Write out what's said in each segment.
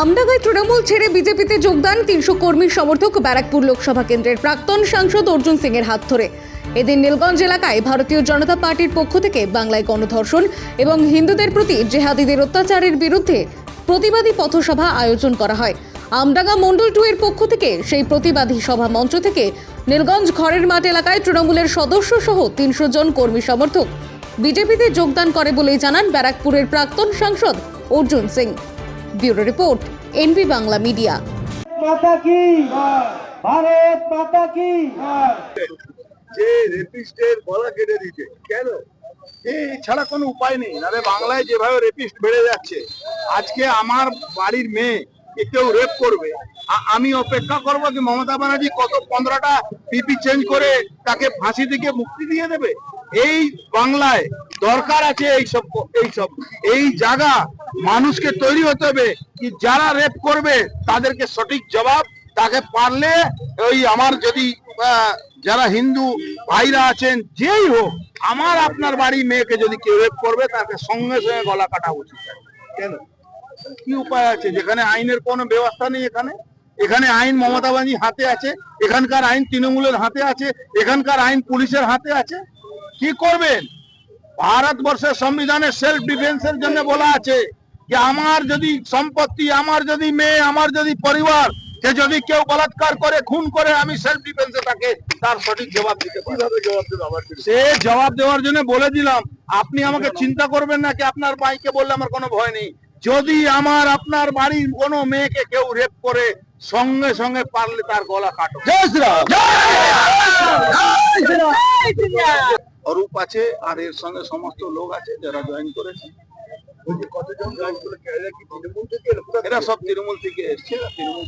আমডাঙ্গায় তৃণমূল ছেড়ে বিজেপিতে যোগদান তিনশো কর্মী সমর্থক ব্যারাকপুর লোকসভা কেন্দ্রের প্রাক্তন সাংসদ অর্জুন সিং এর হাত ধরে। এদিন নীলগঞ্জ এলাকায় ভারতীয় জনতা পার্টির পক্ষ থেকে বাংলায় গণধর্ষণ এবং হিন্দুদের প্রতি জেহাদিদের অত্যাচারের বিরুদ্ধে প্রতিবাদী পথসভা আয়োজন করা হয়। আমডাঙ্গা মণ্ডল টু এর পক্ষ থেকে সেই প্রতিবাদী সভা মঞ্চ থেকে নীলগঞ্জ ঘরের মাঠ এলাকায় তৃণমূলের সদস্য সহ তিনশো জন কর্মী সমর্থক বিজেপিতে যোগদান করে বলেই জানান ব্যারাকপুরের প্রাক্তন সাংসদ Arjun Singh. Bureau report NB Bangla media. মাতা কি? ভারত মাতা কি? যে রেপিস্টের গলা কেটে দিতে কেন? এই ছাড়া কোনো উপায় নেই। নাহলে বাংলায় যেভাবে রেপিস্ট বেড়ে যাচ্ছে আজকে আমার বাড়ির মেয়ে কেউ রেপ করবে? আমি অপেক্ষা করব কি মমতা ব্যানার্জি কত পনেরোটা পিপি চেঞ্জ করে তাকে ফাঁসি থেকে মুক্তি দিয়ে দেবে? এই বাংলায় দরকার আছে এই সব এই সব এই জায়গা মানুষকে তৈরি হতে হবে কি যারা রেপ করবে তাদেরকে সঠিক জবাব, তাকে পারলে ওই আমার যদি যারা হিন্দু ভাইরা আছেন, যেই হোক, আমার আপনার বাড়ি মেয়েকে যদি কেউ রেপ করবে, তাকে সঙ্গে সঙ্গে গলা কাটা উচিত। কেন? কি উপায় আছে? যেখানে আইনের কোনো ব্যবস্থা নেই এখানে। এখানে আইন মমতা ব্যানার্জি হাতে আছে, এখানকার আইন তৃণমূলের হাতে আছে, এখানকার আইন পুলিশের হাতে আছে। কি করবেন? ভারতবর্ষের সংবিধানে সেলফ ডিফেন্সের জন্য বলা আছে যে আমার যদি সম্পত্তি আমার যদি মেয়ে আমার যদি পরিবার কে যদি কেউ বলাৎকার করে খুন করে আমি সেলফ ডিফেন্সে তাকে তার সঠিক জবাব দিতে কীভাবে জবাব দেবো আমার সে জবাব দেওয়ার জন্য বলে দিলাম আপনি আমাকে চিন্তা করবেন না কি আপনার ভাইকে বললে আমার কোনো ভয় নেই। যদি আমার আপনার বাড়ির কোনো মেয়েকে কেউ রেপ করে সঙ্গে সঙ্গে পারলে তার গলা কাটো। জয় শ্রীরাম! অরূপ আছে আর এর সঙ্গে সমস্ত লোক আছে যারা জয়েন করেছে। এরা কি তৃণমূল থেকে সব তৃণমূল থেকে এসছে তৃণমূল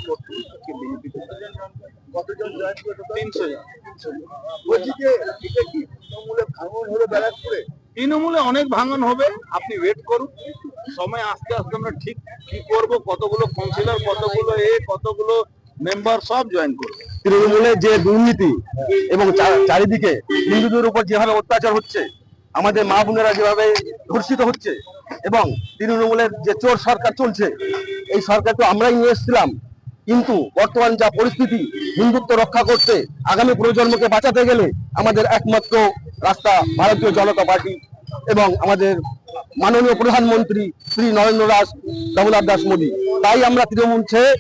তিনশো তৃণমূলে অনেক ভাঙন হবে আপনি ওয়েট করুন। সময় আস্তে আস্তে আমরা ঠিক কি করব কতগুলো কাউন্সিলর কতগুলো এ কতগুলো মেম্বার সব জয়েন করবে। তৃণমূলের যে দুর্নীতি এবং চারিদিকে হিন্দুদের উপর যেভাবে অত্যাচার হচ্ছে, আমাদের মা বোনেরা যেভাবে ধর্ষিত হচ্ছে এবং তৃণমূলের যে চোর সরকার চলছে, এই সরকার তো আমরাই নিয়ে এসেছিলাম। কিন্তু বর্তমান যা পরিস্থিতি, হিন্দুত্ব রক্ষা করতে আগামী প্রজন্মকে বাঁচাতে গেলে আমাদের একমাত্র রাস্তা ভারতীয় জনতা পার্টি এবং আমাদের মাননীয় প্রধানমন্ত্রী শ্রী নরেন্দ্র দাস দামোদর দাস মোদী। তাই আমরা তৃণমূল ছেড়ে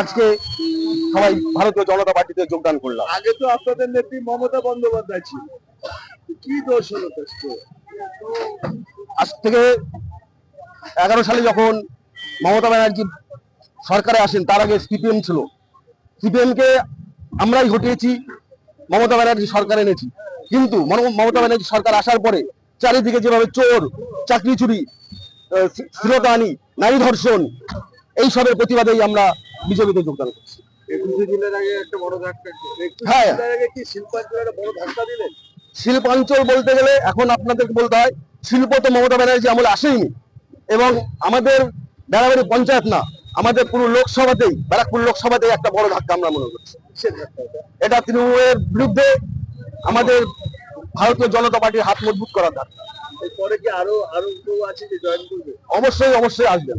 আজকে সবাই ভারতীয় জনতা পার্টিতে যোগদান করলাম। আগে তো আপনাদের নেত্রী মমতা বন্দ্যোপাধ্যায় ছিল। কি দোষ হলো আজ থেকে এগারো সালে যখন মমতা ব্যানার্জি সরকারে আসেন তার আগে সিপিএম ছিল। সিপিএম কে আমরাই হটিয়েছি মমতা ব্যানার্জি সরকার এনেছি। কিন্তু মমতা ব্যানার্জি সরকার আসার পরে চারিদিকে যেভাবে চোর চাকরি চুরি আহ, শ্লীলতাহানি নারী ধর্ষণ এইসবের প্রতিবাদেই আমরা বিজেপিতে যোগদান করছি। হ্যাঁ। শিল্পাঞ্চলে বলতে গেলে এখন আপনাদেরকে বলতে হয় শিল্প তো মমতা ব্যানার্জি আমলে আসেইনি এবং আমাদের বেড়াবাড়ি পঞ্চায়েত না আমাদের পুরো লোকসভাতেই ব্যারাকপুর লোকসভাতেই একটা বড় ধাক্কা আমরা মনে করছি। এটা? তৃণমূলের বিরুদ্ধে আমাদের ভারতীয় জনতা পার্টির হাত মজবুত করার ধাক্কা। এরপরে কি আরও আরও কেউ আছে যে জয়েন করবে? অবশ্যই অবশ্যই আসবেন।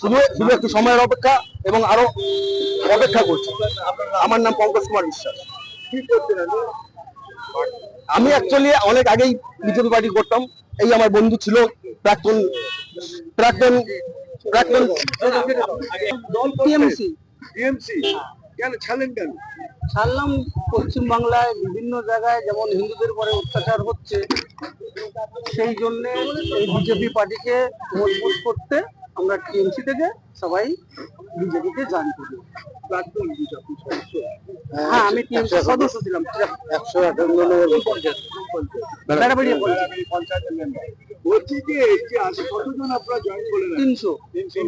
শুধু শুধু একটু সময়ের অপেক্ষা এবং আরও অপেক্ষা করছি। আমার নাম পঙ্কজ কুমার বিশ্বাস? আমি অ্যাকচুয়ালি অনেক আগেই বিজেপি পার্টি করতাম। এই আমার বন্ধু ছিল প্রাক্তন প্রাক্তন প্রাক্তন টিএমসি। টিএমসি। কেন ছাড়লেন কেন? ছাড়লাম পশ্চিম বাংলায় বিভিন্ন জায়গায় যেমন হিন্দুদের উপরে অত্যাচার হচ্ছে। সেই জন্যে এই বিজেপি পার্টিকে মজবুত করতে আমরা টিএমসি থেকে সবাই বিজেপিতে জয়েন করি। হ্যাঁ আমি টিএমসি সদস্য ছিলাম। একশো আঠান্ন বেড়াবেড়ি পঞ্চায়েত মেম্বার। বলছি যে এই যে আছে কতজন আপনারা জয়েন করলেন? তিনশো। তিনশো।